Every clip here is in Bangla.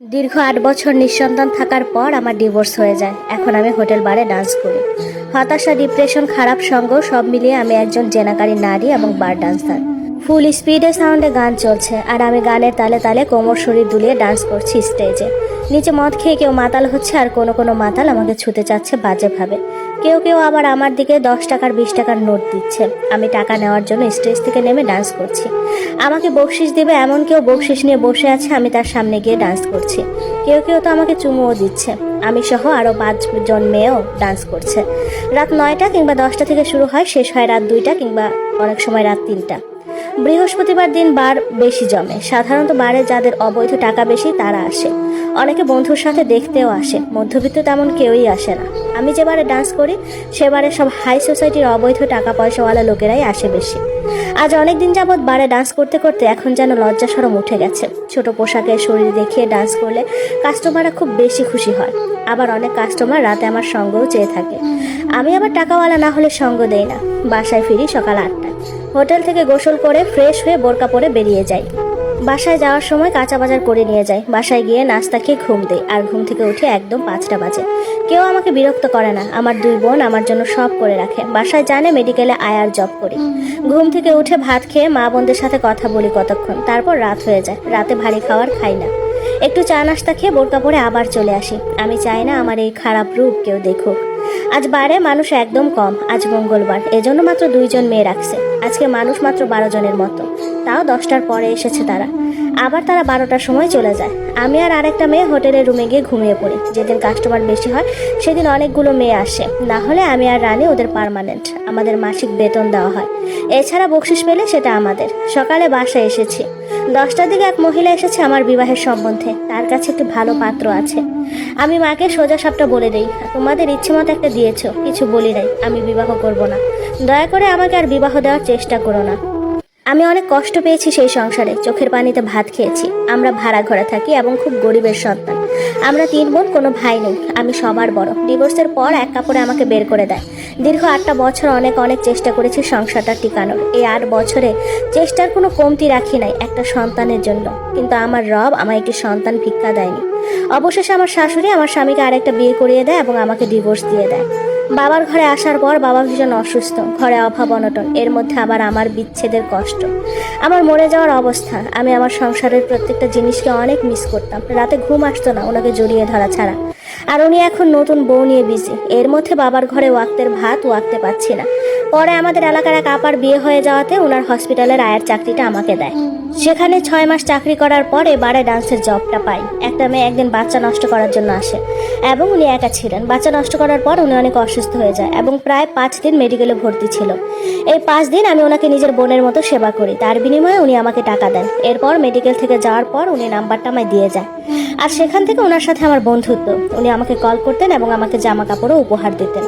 দীর্ঘ আট বছর নিঃসন্তান থাকার পর আমার ডিভোর্স হয়ে যায়। এখন আমি হোটেল বারে ডান্স করি। হতাশা, ডিপ্রেশন, খারাপ সঙ্গ সব মিলিয়ে আমি একজন জেনাকারী নারী এবং বার ডান্সার। ফুল স্পিডে সাউন্ডে গান চলছে, আর আমি গানের তালে তালে কোমর শরীর দুলিয়ে ডান্স করছি স্টেজে নিচে মদ খেয়ে কেউ মাতাল হচ্ছে, আর কোনো কোনো মাতাল আমাকে ছুতে চাচ্ছে বাজেভাবে। কেউ কেউ আবার আমার দিকে দশ টাকার, বিশ টাকার নোট দিচ্ছে। আমি টাকা নেওয়ার জন্য স্টেজ থেকে নেমে ডান্স করছি। আমাকে বকশিস দেবে এমন কেউ বকশিস নিয়ে বসে আছে, আমি তার সামনে গিয়ে ডান্স করছি। কেউ কেউ তো আমাকে চুমুও দিচ্ছে। আমি সহ আরও পাঁচজন মেয়েও ডান্স করছে। রাত নয়টা কিংবা দশটা থেকে শুরু হয়, শেষ হয় রাত দুইটা কিংবা অনেক সময় রাত তিনটা। বৃহস্পতিবার দিন বার বেশি জমে। সাধারণত বারে যাদের অবৈধ টাকা বেশি, তারা আসে। অনেকে বন্ধুর সাথে দেখতেও আসে। মধ্যবিত্ত তেমন কেউই আসে না। আমি যে বারে ডান্স করি সেবারে সব হাই সোসাইটির অবৈধ টাকা পয়সাওয়ালা লোকেরাই আসে বেশি। আজ অনেক দিন যাবৎ বারে ডান্স করতে করতে এখন যেন লজ্জা সরম উঠে গেছে। ছোট পোশাকে শরীর দেখিয়ে ডান্স করলে কাস্টমাররা খুব বেশি খুশি হয়। আবার অনেক কাস্টমার রাতে আমার সঙ্গও চেয়ে থাকে। আমি আবার টাকাওয়ালা না হলে সঙ্গ দেই না। বাসায় ফিরি সকাল আটটায়। হোটেল থেকে গোসল করে ফ্রেশ হয়ে বোরকা পরে বেরিয়ে যাই। বাসায় যাওয়ার সময় কাঁচা বাজার করে নিয়ে যাই। বাসায় গিয়ে নাস্তা খেয়ে ঘুম দেয় আর ঘুম থেকে উঠে একদম পাঁচটা বাজে। কেউ আমাকে বিরক্ত করে না। আমার দুই বোন আমার জন্য সব করে রাখে। বাসায় জানে মেডিকেলে আয়ার জব করি। ঘুম থেকে উঠে ভাত খেয়ে মা বোনদের সাথে কথা বলি কতক্ষণ। তারপর রাত হয়ে যায়। রাতে ভারী খাবার খাই না। একটু চা নাস্তা খেয়ে বোরকা পরে আবার চলে আসি। আমি চাই না আমার এই খারাপ রূপ কেউ দেখুক। আজ বারে মানুষ একদম কম আজ মঙ্গলবার। এজন্য মাত্র দুইজন মেয়ে রাখছে। আজকে মানুষ মাত্র বারো জনের মতো। তাও দশটার পরে এসেছে তারা। আবার তারা বারোটার সময় চলে যায়। আমি আর আরেকটা মেয়ে হোটেলের রুমে গিয়ে ঘুমিয়ে পড়ি। যেদিন কাস্টমার বেশি হয়, সেদিন অনেকগুলো মেয়ে আসে। না হলে আমি আর রানী ওদের পার্মানেন্ট আমাদের মাসিক বেতন দেওয়া হয়। এছাড়া বকশিস পেলে সেটা আমাদের। সকালে বাসায় এসেছি। দশটার দিকে এক মহিলা এসেছে আমার বিবাহের সম্বন্ধে। তার কাছে একটি ভালো পাত্র আছে। আমি মাকে সোজা সাপটা বলে দিই, তোমাদের ইচ্ছে মতো একটা দিয়েছ, কিছু বলি নাই, আমি বিবাহ করব না। দয়া করে আমাকে আর বিবাহ দেওয়ার চেষ্টা করো না। আমি অনেক কষ্ট পেয়েছি সেই সংসারে। চোখের পানিতে ভাত খেয়েছি। আমরা ভাড়া ঘরে থাকি এবং খুব গরিবের সন্তান। আমরা তিন বোন, কোনো ভাই নেই। আমি সবার বড়। ডিভোর্সের পর এক কাপড়ে আমাকে বের করে দেয়। দীর্ঘ আটটা বছর অনেক অনেক চেষ্টা করেছি সংসারটা টিকানোর। এই আট বছরে চেষ্টার কোনো কমতি রাখি নাই একটা সন্তানের জন্য। কিন্তু আমার রব আমায় একটি সন্তান ভিক্ষা দেয়নি। অবশেষে আমার শাশুড়ি আমার স্বামীকে আরেকটা বিয়ে করিয়ে দেয় এবং আমাকে ডিভোর্স দিয়ে দেয়। বাবার ঘরে আসার পর বাবা ভীষণ অসুস্থ। ঘরে অভাব, অনটন। এর মধ্যে আবার আমার বিচ্ছেদের কষ্ট। আমার মরে যাওয়ার অবস্থা। আমি আমার সংসারের প্রত্যেকটা জিনিসকে অনেক মিস করতাম। রাতে ঘুম আসতো না, ওনাকে জড়িয়ে ধরা ছাড়া। আর উনি এখন নতুন বউ নিয়ে বিজি এর মধ্যে বাবার ঘরে ওয়াক্তের ভাত ওয়াক্তে পাচ্ছি না। পরে আমাদের এলাকার এক আপার বিয়ে হয়ে যাওয়াতে ওনার হসপিটালের আয়ের চাকরিটা আমাকে দেয়। সেখানে ছয় মাস চাকরি করার পরে এবারে ডান্সের জবটা পাই। একটা মেয়ে একদিন বাচ্চা নষ্ট করার জন্য আসে এবং উনি একা ছিলেন। বাচ্চা নষ্ট করার পর উনি অনেক অসুস্থ হয়ে যায় এবং প্রায় পাঁচ দিন মেডিকেলে ভর্তি ছিল। এই পাঁচ দিন আমি ওনাকে নিজের বোনের মতো সেবা করি। তার বিনিময়ে উনি আমাকে টাকা দেন। এরপর মেডিকেল থেকে যাওয়ার পর উনি নাম্বারটা আমায় দিয়ে যায়। আর সেখান থেকে ওনার সাথে আমার বন্ধুত্ব। উনি আমাকে কল করতেন এবং আমাকে জামা কাপড়ও উপহার দিতেন।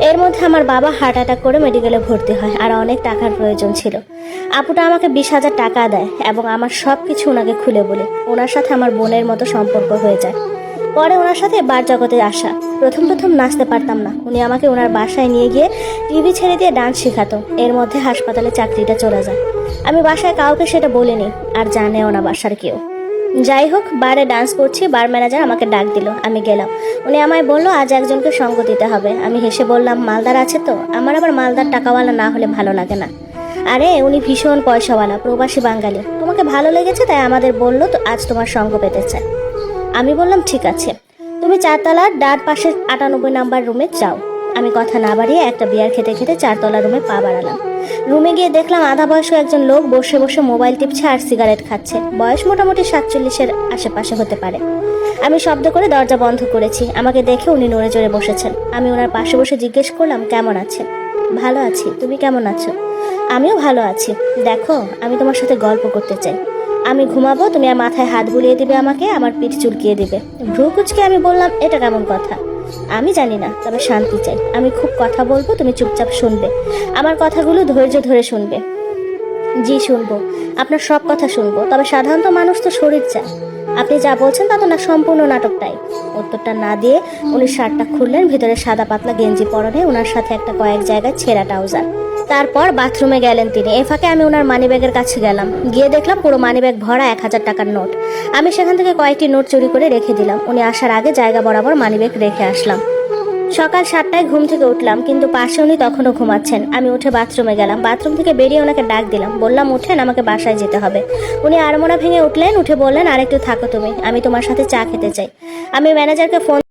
এর মধ্যে আমার বাবা হার্ট অ্যাটাক করে মেডিকেলে ভর্তি হয় আর অনেক টাকার প্রয়োজন ছিল। আপুটা আমাকে বিশ হাজার টাকা দেয় এবং আমার সব কিছু ওনাকে খুলে বলে। ওনার সাথে আমার বোনের মতো সম্পর্ক হয়ে যায়। পরে ওনার সাথে বার জগতে আসা। প্রথম প্রথম নাচতে পারতাম না। উনি আমাকে ওনার বাসায় নিয়ে গিয়ে টিভি ছেড়ে দিয়ে ডান্স শেখাতো। এর মধ্যে হাসপাতালে চাকরিটা চলে যায়। আমি বাসায় কাউকে সেটা বলিনি আর জানেও না বাসার কেউ। যাই হোক বারে ডান্স করছি, বার ম্যানেজার আমাকে ডাক দিল, আমি গেলাম। উনি আমায় বলল, আজ একজনকে সঙ্গ দিতে হবে। আমি হেসে বললাম, মালদার আছে তো? আমার আবার মালদার টাকাওয়ালা না হলে ভালো লাগে না। আরে, উনি ভীষণ পয়সাওয়ালা, প্রবাসী বাঙালি। তোমাকে ভালো লেগেছে, তাই আমাদের বলল, তো আজ তোমার সঙ্গ পেতে চায় আমি বললাম, ঠিক আছে। তুমি চারতলার ডান পাশের আটানব্বই নাম্বার রুমে যাও। আমি কথা না বাড়িয়ে একটা বিয়ার খেতে খেতে চারতলা রুমে পা বাড়ালাম। রুমে গিয়ে দেখলাম আধা বয়স্ক একজন লোক বসে বসে মোবাইল টিপছে আর সিগারেট খাচ্ছে। বয়স মোটামুটি সাতচল্লিশের আশেপাশে হতে পারে। আমি শব্দ করে দরজা বন্ধ করেছি। আমাকে দেখে উনি নড়ে চড়ে বসেছেন। আমি ওনার পাশে বসে জিজ্ঞেস করলাম, কেমন আছেন? ভালো আছি। তুমি কেমন আছো? আমিও ভালো আছি। দেখো, আমি তোমার সাথে গল্প করতে চাই। আমি ঘুমাবো, তুমি আর মাথায় হাত বুলিয়ে দিবে আমাকে, আমার পিঠ চুলকিয়ে দিবে। ভ্রু কুচকে আমি বললাম, এটা কেমন কথা? আমি জানি না, তবে শান্তি চাই। আমি খুব কথা বলব, তুমি চুপচাপ শুনবে। আমার কথাগুলো ধৈর্য ধরে শুনবে। জি, শুনব। আপনার সব কথা শুনব, তবে সাধারণত মানুষ তো শরীর চায়। আপনি যা বলছেন তা তো না, সম্পূর্ণ নাটকটাই। উত্তরটা না দিয়ে উনি শার্টটা খুললেন, ভিতরে সাদা পাতলা গেঞ্জি পরনে ওনার সাথে একটা কয়েক জায়গায় ছেঁড়া ট্রাউজার। তারপর বাথরুমে গেলেন তিনি। এ ফাঁকে আমি ওনার মানিব্যাগের কাছে গেলাম। গিয়ে দেখলাম পুরো মানিব্যাগ ভরা এক হাজার টাকার নোট। আমি সেখান থেকে কয়েকটি নোট চুরি করে রেখে দিলাম। উনি আসার আগে জায়গা বরাবর মানিব্যাগ রেখে আসলাম। সকাল সাতটায় ঘুম থেকে উঠলাম, কিন্তু পাশে উনি তখনও ঘুমাচ্ছেন। আমি উঠে বাথরুমে গেলাম। বাথরুম থেকে বেরিয়ে ওনাকে ডাক দিলাম। বললাম, উঠেন, আমাকে বাসায় যেতে হবে। উনি আড়মোড়া ভেঙে উঠলেন, উঠে বললেন, আরেকটু থাকো তুমি, আমি তোমার সাথে চা খেতে চাই। আমি ম্যানেজারকে ফোন